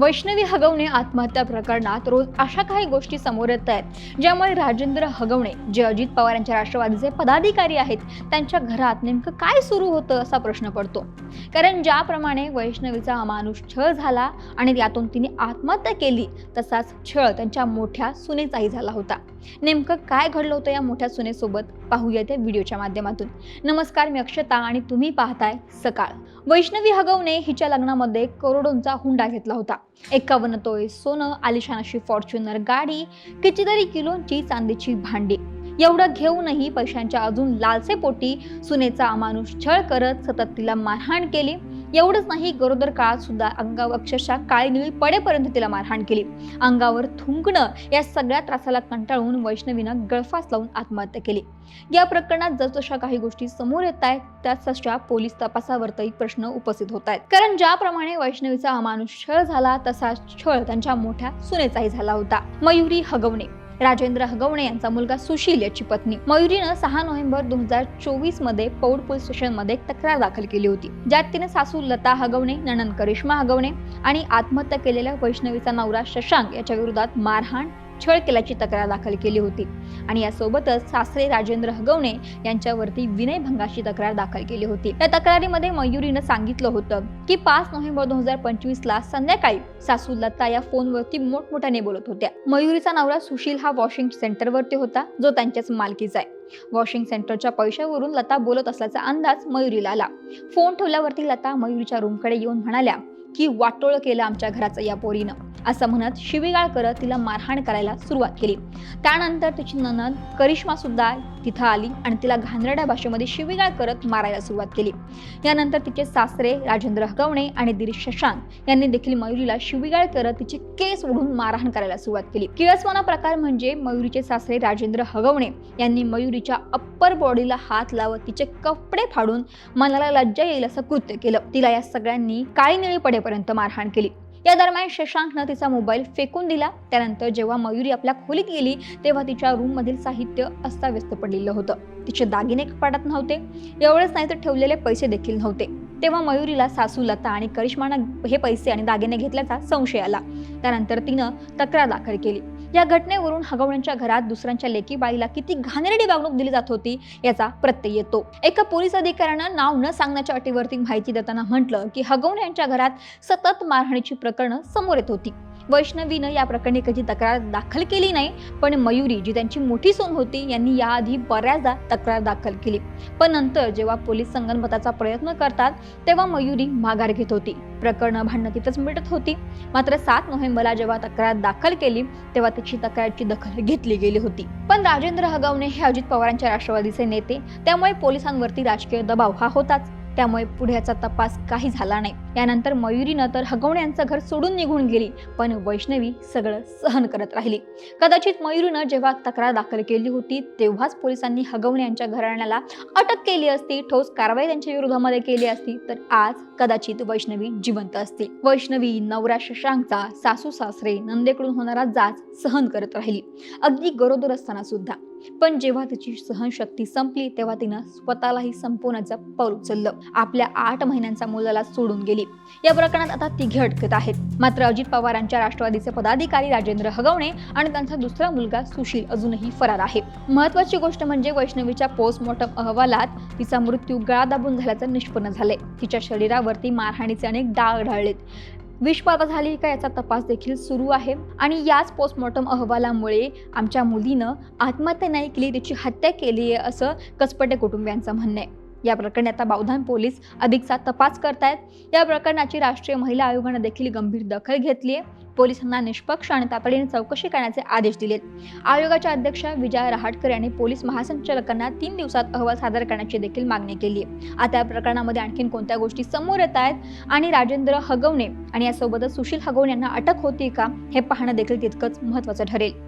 वैष्णवी हगवणे आत्महत्या प्रकरणात रोज अशा काही गोष्टी समोर येत आहेत. ज्यामुळे राजेंद्र हगवणे जे अजित पवार यांच्या राष्ट्रवादीचे पदाधिकारी आहेत त्यांच्या घरात नेमकं काय सुरू होतं असा प्रश्न पडतो. कारण ज्याप्रमाणे वैष्णवीचा अमानुष छळ झाला आणि यातून तिने आत्महत्या केली तसाच छळ त्यांच्या मोठ्या सुनेचाही झाला होता. नेमकं काय घडलं होतं या मोठ्या सुनेसोबत? पाहूया त्या व्हिडिओच्या माध्यमातून. नमस्कार मी अक्षता आणि तुम्ही पाहताय सकाळ. वैष्णवी हगवणे हिच्या लग्नामध्ये करोडोंचा हुंडा घेतला होता. एकावन्न तोळे सोनं आलिशान अशी फॉर्च्युनर गाडी कितीतरी किलोंची चांदीची भांडी. एवढं घेऊनही पैशांच्या अजून लालसेपोटी सुनेचा अमानुष छळ करत सतत तिला मारहाण केली. एवढंच नाही गरोदर काळात सुद्धा अंगावर अक्षरशः काळी निळी पडेपर्यंत तिला मारहाण केली. अंगावर थुंकणं या सगळ्या त्रासाला कंटाळून वैष्णवीनं गळफास लावून आत्महत्या केली. या प्रकरणात जसजशा काही गोष्टी समोर येत आहेत त्याच तशा पोलीस तपासावरतही प्रश्न उपस्थित होत आहेत. कारण ज्याप्रमाणे वैष्णवीचा अमानुष छळ झाला तसा छळ त्यांच्या मोठ्या सुनेचाही झाला होता. मयुरी हगवणे. राजेंद्र हगवणे यांचा मुलगा सुशील याची पत्नी. मयुरीनं सहा नोव्हेंबर दोन हजार चोवीसमध्ये पौड पोलीस स्टेशनमध्ये तक्रार दाखल केली होती. ज्यात तिने सासू लता हगवणे नणन करिश्मा हगवणे आणि आत्महत्या केलेल्या वैष्णवीचा नवरा शशांक याच्या विरोधात मारहाण छळ केल्याची तक्रार दाखल केली होती. आणि यासोबतच सासरे राजेंद्र हगवणे यांच्यावरती विनयभंगाची तक्रार दाखल केली होती. या तक्रारीमध्ये मयुरीनं सांगितलं होतं की पाच नोव्हेंबर दोन हजार पंचवीस ला संध्याकाळी सासू लता या फोनवरती मोठमोठ्याने बोलत होत्या. मयुरीचा नवरा सुशील हा वॉशिंग सेंटरवरती होता जो त्यांच्याच मालकीचा आहे. वॉशिंग सेंटरच्या पैशावरून लता बोलत असल्याचा अंदाज मयुरीला आला. फोन ठेवल्यावरती लता मयुरीच्या रूमकडे येऊन म्हणाल्या की वाटोळ केलं आमच्या घराचं या पोरीनं. असं म्हणत शिवीगाळ करत तिला मारहाण करायला सुरुवात केली. त्यानंतर तिची ननद करिश्मा सुद्धा तिथं आली आणि तिला घाणेरड्या भाषेमध्ये शिवीगाळ करत मारायला सुरुवात केली. यानंतर तिचे सासरे राजेंद्र हगवणे आणि दिरीश शशांक यांनी देखील मयुरीला शिवीगाळ करत तिचे केस ओढून मारहाण करायला सुरुवात केली. किळसवाना प्रकार म्हणजे मयुरीचे सासरे राजेंद्र हगवणे यांनी मयुरीच्या अप्पर बॉडीला हात लावत तिचे कपडे फाडून मनाला लज्जा येईल असं कृत्य केलं. तिला या सगळ्यांनी काळी निळी पडेपर्यंत मारहाण केली. या दरम्यान शशांकनं तिचा मोबाईल फेकून दिला. त्यानंतर जेव्हा मयुरी आपल्या खोलीत गेली तेव्हा तिच्या रूममधील साहित्य अस्ताव्यस्त पडलेलं होतं. तिचे दागिने कपाटात नव्हते. एवढंच नाही तर ठेवलेले पैसे देखील नव्हते. तेव्हा मयुरीला सासू लता आणि करिश्मानं हे पैसे आणि दागिने घेतल्याचा संशय आला. त्यानंतर तिनं तक्रार दाखल केली. या घटनेवरून हगवण्यांच्या घरात दुसऱ्यांच्या लेकी बाईला किती घाणेरडी वागणूक दिली जात होती याचा प्रत्यय येतो. एका पोलीस अधिकाऱ्यानं नाव न सांगण्याच्या अटीवरती माहिती देताना म्हटलं की हगवणे यांच्या घरात सतत मारहाणीची प्रकरणं समोर येत होती. वैष्णवीनं या प्रकरणी कधी तक्रार दाखल केली नाही पण मयुरी जी त्यांची मोठी सून होती यांनी याआधी बऱ्याचदा तक्रार दाखल केली. पण नंतर जेव्हा पोलीस संगनमताचा प्रयत्न करतात तेव्हा मयुरी माघार घेत होती. प्रकरणं भांडणं तिथंच मिटत होती. मात्र सात नोव्हेंबरला जेव्हा तक्रार दाखल केली तेव्हा त्याची तक्रारची दखल घेतली गेली होती. पण राजेंद्र हगवणे हे अजित पवारांच्या राष्ट्रवादीचे नेते त्यामुळे पोलिसांवरती राजकीय दबाव हा होताच. त्यामुळे पुढ्याचा तपास काही झाला नाही. यानंतर मयुरीनं तर हगवणे यांचं घर सोडून निघून गेली पण वैष्णवी सगळं सहन करत राहिली. कदाचित मयुरीनं जेव्हा तक्रार दाखल केली होती तेव्हाच पोलिसांनी हगवणे यांच्या घराण्याला अटक केली असती ठोस कारवाई त्यांच्या विरोधामध्ये केली असती तर आज कदाचित वैष्णवी जिवंत असती. वैष्णवी नवरा शशांकचा सासू सासरे नंदेकडून होणारा जाच सहन करत राहिली. अगदी गरोदर असताना सुद्धा. पण जेव्हा तिची सहनशक्ती संपली तेव्हा तिनं स्वतःलाही संपवण्याचं पाऊल उचललं. आपल्या आठ महिन्यांचा मुलाला सोडून गेली. या प्रकरणात आता तिघे अटकत आहेत. मात्र अजित पवारांच्या राष्ट्रवादीचे पदाधिकारी राजेंद्र हगवणे आणि त्यांचा दुसरा मुलगा सुशील अजूनही फरार आहे. महत्वाची गोष्ट म्हणजे वैष्णवीच्या पोस्टमॉर्टम अहवालात तिचा मृत्यू गळा दाबून झाल्याचं निष्पन्न झाले तिच्या शरीरावरती मारहाणीचे अनेक डाग ढाळलेत. विषबाधा झाली का याचा तपास देखील सुरू आहे. आणि याच पोस्टमॉर्टम अहवालामुळे आमच्या मुलीनं आत्महत्या नाही केली तिची हत्या केली आहे असं कसपटे कुटुंबियांचं म्हणणं आहे. या प्रकरणी आता बावधान पोलीस अधिकचा तपास करतायत. या प्रकरणाची राष्ट्रीय महिला आयोगानं देखील गंभीर दखल घेतली आहे. पोलिसांना निष्पक्ष आणि तातडीने चौकशी करण्याचे आदेश दिलेत. आयोगाच्या अध्यक्षा विजया रहाटकर यांनी पोलीस महासंचालकांना तीन दिवसात अहवाल सादर करण्याची देखील मागणी केली आहे. आता या प्रकरणामध्ये आणखीन कोणत्या गोष्टी समोर येत आहेत आणि राजेंद्र हगवणे आणि यासोबतच सुशील हगवणे यांना अटक होती का हे पाहणं देखील तितकंच महत्त्वाचं ठरेल.